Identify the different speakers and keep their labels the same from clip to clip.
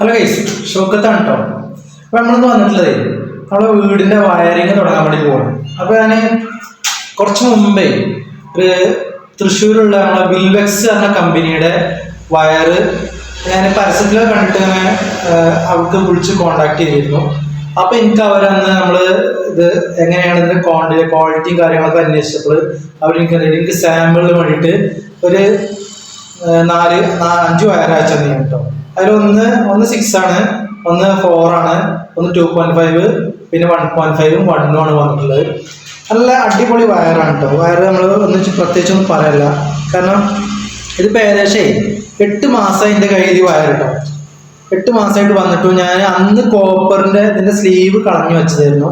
Speaker 1: Hello guys ഷോക്കത്താണ് കേട്ടോ അപ്പൊ നമ്മളിന്ന് വന്നിട്ടുള്ളത് നമ്മളെ വീടിന്റെ വയറിങ് തുടങ്ങാൻ വേണ്ടി പോകണം അപ്പൊ ഞാൻ കുറച്ച് മുമ്പേ ഒരു തൃശ്ശൂരുള്ള നമ്മളെ ബിൽവെക്സ് എന്ന കമ്പനിയുടെ വയറ് ഞാൻ പരസ്യത്തിൽ കണ്ടിട്ട് ആഹ്, അവർക്ക് വിളിച്ച് കോണ്ടാക്ട് ചെയ്തിരുന്നു. അപ്പൊ എനിക്ക് അവരന്ന് നമ്മൾ ഇത് എങ്ങനെയാണ് ഇതിന്റെ ക്വാണ്ടി ക്വാളിറ്റിയും കാര്യങ്ങളൊക്കെ അന്വേഷിച്ചപ്പോൾ അവരെനിക്ക് എനിക്ക് സാമ്പിളിന് വേണ്ടിയിട്ട് ഒരു നാല് അഞ്ച് വയറാഴ്ച തന്നെയാണ് കേട്ടോ അതിലൊന്ന് ഒന്ന് സിക്സ് ആണ് ഒന്ന് ഫോർ ആണ് ഒന്ന് ടു പോയിന്റ് ഫൈവ് പിന്നെ വൺ പോയിന്റ് ഫൈവും വണ്ണും ആണ് വന്നിട്ടുള്ളത്. നല്ല അടിപൊളി വയറാണ് കേട്ടോ വയറ് നമ്മൾ ഒന്ന് പറയല്ല. കാരണം ഇതിപ്പോൾ ഏകദേശം എട്ട് മാസം എന്റെ കയ്യിൽ ഈ വയർ കേട്ടോ എട്ട് മാസമായിട്ട് വന്നിട്ടും ഞാൻ അന്ന് കോപ്പറിന്റെ ഇതിന്റെ സ്ലീവ് കളഞ്ഞു വെച്ചതായിരുന്നു.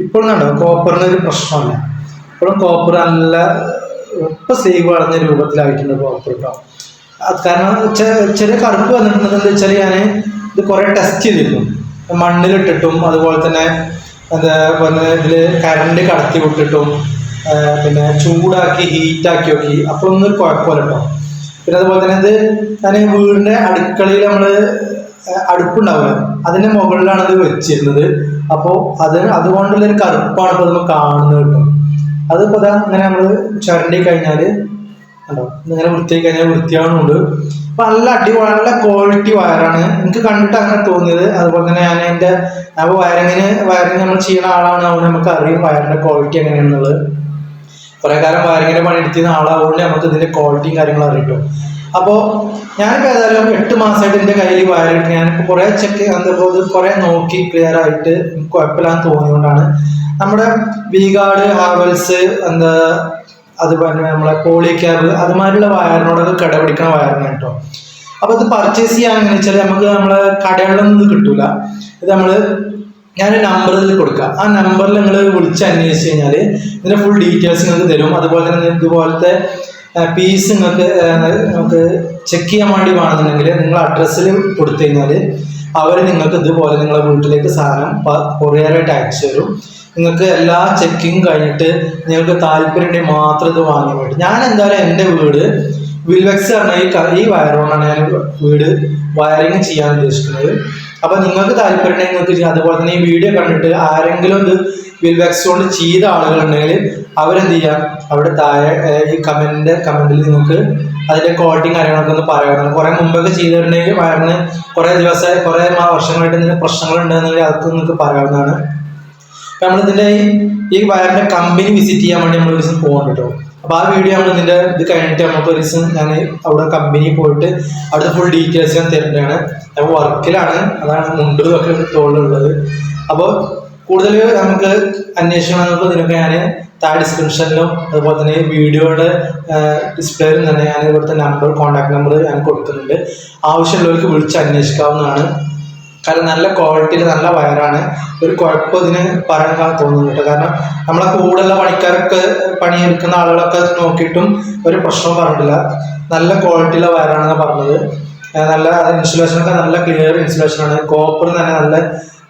Speaker 1: ഇപ്പോഴും കണ്ടോ കോപ്പറിന് ഒരു പ്രശ്നമല്ല ഇപ്പോഴും കോപ്പർ നല്ല ഇപ്പം സ്ലീവ് കളഞ്ഞ രൂപത്തിലായിട്ടുണ്ട് കോപ്പർ കേട്ടോ കാരണം ചെറിയ കറുപ്പ് വന്നിട്ടുണ്ടെന്ന് വെച്ചാൽ ഞാൻ ഇത് കുറെ ടെസ്റ്റ് ചെയ്തിരുന്നു. മണ്ണിലിട്ടിട്ടും അതുപോലെ തന്നെ എന്താ പിന്നെ ഇതിൽ കറണ്ട് കടത്തി വിട്ടിട്ടും പിന്നെ ചൂടാക്കി ഹീറ്റാക്കി നോക്കി അപ്പോഴൊന്നും ഒരു കുഴപ്പമില്ല കേട്ടോ. പിന്നെ അതുപോലെ തന്നെ ഇത് ഞാൻ വീടിന്റെ അടുക്കളയിൽ നമ്മൾ അടുപ്പുണ്ടാവില്ല? അതിന്റെ മുകളിലാണ് ഇത് വെച്ചിരുന്നത്. അപ്പോൾ അത് അതുകൊണ്ടുള്ളൊരു കറുപ്പാണ് ഇപ്പോൾ നമ്മൾ കാണുന്നത് കേട്ടോ. അത് ഇപ്പൊ അങ്ങനെ നമ്മൾ ചുരണ്ടി കഴിഞ്ഞാൽ കണ്ടോ ഇങ്ങനെ വൃത്തിയായി കഴിഞ്ഞാൽ വൃത്തിയാവുന്നുണ്ട് അപ്പൊ നല്ല അടിപൊളി നല്ല ക്വാളിറ്റി വയറാണ്. എനിക്ക് കണ്ടിട്ട് അങ്ങനെ തോന്നിയത്. അതുപോലെ തന്നെ ഞാൻ എന്റെ അപ്പോൾ വയറിങ്ങിന് വയറിങ് നമ്മൾ ചെയ്യുന്ന ആളാണ്. അതുകൊണ്ട് നമുക്ക് അറിയും വയറിന്റെ ക്വാളിറ്റി എങ്ങനെയാണെന്നുള്ളത്. കുറെ കാലം വയറിങ്ങിന്റെ പണി എടുത്തിരുന്ന ആളാവുകൊണ്ട് നമുക്ക് ഇതിന്റെ ക്വാളിറ്റിയും കാര്യങ്ങളും അറിയിട്ടും. അപ്പോൾ ഞാനിപ്പോൾ ഏതായാലും എട്ട് മാസമായിട്ട് എന്റെ കയ്യിൽ വയറിട്ട് ഞാനിപ്പോൾ കുറേ ചെക്ക് എന്താ ഇത് കുറേ നോക്കി ക്ലിയർ ആയിട്ട് കുഴപ്പമില്ലാന്ന് തോന്നിയതുകൊണ്ടാണ്. നമ്മുടെ വീഗാർഡ് ഹാവൽസ് എന്താ അതുപോലെ നമ്മളെ പോളി ക്യാബ് അതുമാതിരിയുള്ള വയറിനോടൊക്കെ പിടിക്കണ വയറിനാണ് കേട്ടോ. അപ്പോൾ ഇത് പർച്ചേസ് ചെയ്യാൻ എങ്ങനെ വെച്ചാൽ നമുക്ക് നമ്മളെ കടകളിലൊന്നും കിട്ടൂല. ഇത് നമ്മൾ ഞാൻ നമ്പറിൽ കൊടുക്കുക കൊടുക്കാം. ആ നമ്പറിൽ നിങ്ങൾ വിളിച്ച് അന്വേഷിച്ച് കഴിഞ്ഞാൽ ഇതിന്റെ ഫുൾ ഡീറ്റെയിൽസ് നിങ്ങൾക്ക് തരും. അതുപോലെ തന്നെ ഇതുപോലത്തെ പീസ് നിങ്ങൾക്ക് നമുക്ക് ചെക്ക് ചെയ്യാൻ വേണ്ടി വേണമെന്നുണ്ടെങ്കിൽ നിങ്ങൾ അഡ്രസ്സിൽ കൊടുത്തു കഴിഞ്ഞാൽ അവർ നിങ്ങൾക്ക് ഇതുപോലെ നിങ്ങളെ വീട്ടിലേക്ക് സാധനം കൊറിയറായിട്ട് അയച്ചു തരും. നിങ്ങൾക്ക് എല്ലാ ചെക്കിങ് കഴിഞ്ഞിട്ട് നിങ്ങൾക്ക് താല്പര്യം മാത്രം ഇത് വാങ്ങാൻ വേണ്ടി ഞാൻ എന്തായാലും എന്റെ വീട് വിൽവെക്സ് പറഞ്ഞ ഈ ഈ വയറുകൊണ്ടാണ് ഞാൻ വീട് വയറിങ് ചെയ്യാൻ ഉദ്ദേശിക്കുന്നത്. അപ്പൊ നിങ്ങൾക്ക് താല്പര്യം നിങ്ങൾക്ക് അതുപോലെ തന്നെ ഈ വീഡിയോ കണ്ടിട്ട് ആരെങ്കിലും ഇത് വിൽവെക്സ് കൊണ്ട് ചെയ്ത ആളുകളുണ്ടെങ്കിൽ അവരെന്ത് ചെയ്യാം? അവിടെ താഴെ ഈ കമന്റിന്റെ കമന്റിൽ നിങ്ങൾക്ക് അതിന്റെ ക്വാളിറ്റിയും കാര്യങ്ങളൊക്കെ ഒന്ന് പറയാവുന്നതാണ് കുറെ മുമ്പൊക്കെ ചെയ്തിട്ടുണ്ടെങ്കിൽ വയറിന് കുറെ ദിവസം കുറെ വർഷങ്ങളായിട്ട് എന്തെങ്കിലും പ്രശ്നങ്ങൾ ഉണ്ടെന്നുണ്ടെങ്കിൽ അതൊക്കെ നിങ്ങൾക്ക് പറയാവുന്നതാണ്. നമ്മൾ ഇതിന്റെ ഈ- വയറിന്റെ കമ്പനി വിസിറ്റ് ചെയ്യാൻ വേണ്ടി നമ്മൾ ഒരു ദിവസം പോകണം കേട്ടോ അപ്പൊ ആ വീഡിയോ നമ്മൾ ഇതിന്റെ ഇത് കഴിഞ്ഞിട്ട് നമുക്ക് ഒരു ദിവസം ഞാൻ അവിടെ കമ്പനി പോയിട്ട് അവിടുത്തെ ഫുൾ ഡീറ്റെയിൽസ് ഞാൻ തരേണ്ടതാണ്. അപ്പൊ വർക്കിലാണ് അതാണ് മുണ്ട് ഒക്കെ തോളിലുള്ളത് അപ്പോൾ കൂടുതൽ നമുക്ക് അന്വേഷണങ്ങൾക്ക് ഇതിനൊക്കെ ഞാൻ താഴെ ഡിസ്ക്രിപ്ഷനിലും അതുപോലെ തന്നെ വീഡിയോയുടെ ഡിസ്പ്ലേയിലും തന്നെ ഞാൻ ഇവിടുത്തെ നമ്പർ കോൺടാക്ട് നമ്പർ ഞാൻ കൊടുക്കുന്നുണ്ട് ആവശ്യമുള്ളവർക്ക് വിളിച്ച് അന്വേഷിക്കാവുന്നതാണ്. കാരണം നല്ല ക്വാളിറ്റിയിൽ നല്ല വയറാണ്. ഒരു കുഴപ്പം ഇതിന് പറയാൻ കാ- തോന്നുന്നു കേട്ടോ. കാരണം നമ്മളെ കൂടെയുള്ള പണിക്കാരൊക്കെ പണിയെടുക്കുന്ന ആളുകളൊക്കെ നോക്കിയിട്ടും ഒരു പ്രശ്നവും പറഞ്ഞിട്ടില്ല. നല്ല ക്വാളിറ്റിയുള്ള വയറാണെന്ന് പറഞ്ഞത്. നല്ല ഇൻസുലേഷൻ ഒക്കെ നല്ല ക്ലിയർ ഇൻസുലേഷൻ ആണ്. കോപ്പർ തന്നെ നല്ല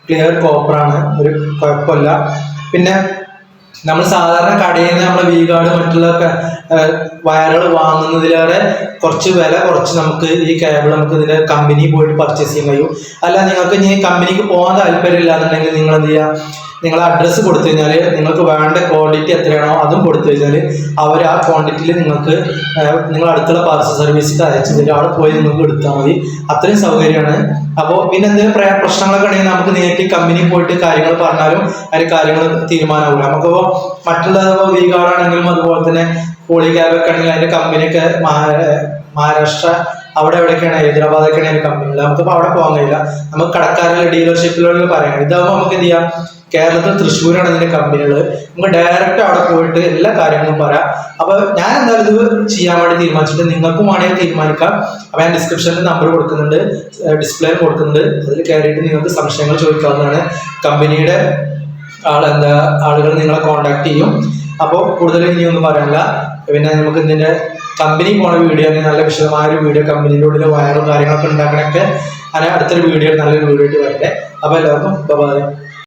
Speaker 1: ക്ലിയർ കോപ്പറാണ് ഒരു കുഴപ്പമില്ല. പിന്നെ നമ്മൾ സാധാരണ കടയിൽ നിന്ന് നമ്മൾ വീഗാർഡ് മറ്റുള്ള വയറുകൾ വാങ്ങുന്നതിലേറെ കുറച്ച് വില കുറച്ച് നമുക്ക് ഈ കേബിൾ നമുക്ക് ഇതിന്റെ കമ്പനി പോയിട്ട് പർച്ചേസ് ചെയ്യാൻ കഴിയും. അല്ല നിങ്ങൾക്ക് ഇനി കമ്പനിക്ക് പോകാൻ താല്പര്യം ഇല്ലാന്നുണ്ടെങ്കിൽ നിങ്ങൾ എന്ത് ചെയ്യുക നിങ്ങൾ അഡ്രസ്സ് കൊടുത്തു കഴിഞ്ഞാൽ നിങ്ങൾക്ക് വേണ്ട ക്വാണ്ടിറ്റി എത്രയാണോ അതും കൊടുത്തു കഴിഞ്ഞാൽ അവർ ആ ക്വാണ്ടിറ്റിയിൽ നിങ്ങൾക്ക് നിങ്ങൾ അടുത്തുള്ള പാർസൽ സർവീസിൽ അയച്ചു തരും. അവിടെ പോയി നിങ്ങൾക്ക് എടുത്താൽ മതി. അത്രയും സൗകര്യമാണ്. അപ്പോൾ പിന്നെ എന്തെങ്കിലും പ്രശ്നങ്ങളൊക്കെ ഉണ്ടെങ്കിൽ നമുക്ക് നേരിട്ട് കമ്പനിയിൽ പോയിട്ട് കാര്യങ്ങൾ പറഞ്ഞാലും അതിന് കാര്യങ്ങൾ തീരുമാനമാവില്ല നമുക്കിപ്പോൾ മറ്റുള്ള വീഗാർഡാണെങ്കിലും അതുപോലെ തന്നെ പോളി ക്യാബൊക്കെ ആണെങ്കിൽ അതിന്റെ കമ്പനിയൊക്കെ മഹാരാഷ്ട്ര അവിടെ എവിടെയൊക്കെയാണ്? ഹൈദരാബാദൊക്കെയാണ് അതിന്റെ കമ്പനികൾ അവിടെ പോകാൻ കഴിയില്ല. നമുക്ക് കടക്കാരുടെ ഡീലർഷിപ്പിലുള്ള പറയാം ഇതാകുമ്പോൾ നമുക്ക് എന്ത് ചെയ്യാം? കേരളത്തിൽ തൃശ്ശൂരാണ് ഇതിന്റെ കമ്പനികൾ നമുക്ക് ഡയറക്റ്റ് അവിടെ പോയിട്ട് എല്ലാ കാര്യങ്ങളും പറയാം. അപ്പൊ ഞാൻ എന്തായാലും ഇത് ചെയ്യാൻ വേണ്ടി തീരുമാനിച്ചിട്ട് നിങ്ങൾക്കും വേണമെങ്കിൽ തീരുമാനിക്കാം. അപ്പൊ ഞാൻ ഡിസ്ക്രിപ്ഷനിൽ നമ്പർ കൊടുക്കുന്നുണ്ട്. ഡിസ്പ്ലേ കൊടുക്കുന്നുണ്ട്. അതിൽ കയറിയിട്ട് നിങ്ങൾക്ക് സംശയങ്ങൾ ചോദിക്കാവുന്നതാണ്. കമ്പനിയുടെ ആൾ എന്താ? ആളുകൾ നിങ്ങളെ കോണ്ടാക്ട് ചെയ്യും. അപ്പോൾ കൂടുതൽ ഇനിയൊന്നും പറയാനില്ല. പിന്നെ നമുക്ക് ഇതിന്റെ കമ്പനി പോണ വീഡിയോ നല്ല വിശദമായ ഒരു വീഡിയോ കമ്പനിയുടെ ഉള്ളിൽ വയറും കാര്യങ്ങളൊക്കെ ഉണ്ടാക്കണൊക്കെ. അങ്ങനെ അടുത്തൊരു വീഡിയോ നല്ലൊരു വീഡിയോ ആയിട്ട് വരട്ടെ. അപ്പോൾ എല്ലാവർക്കും ബൈ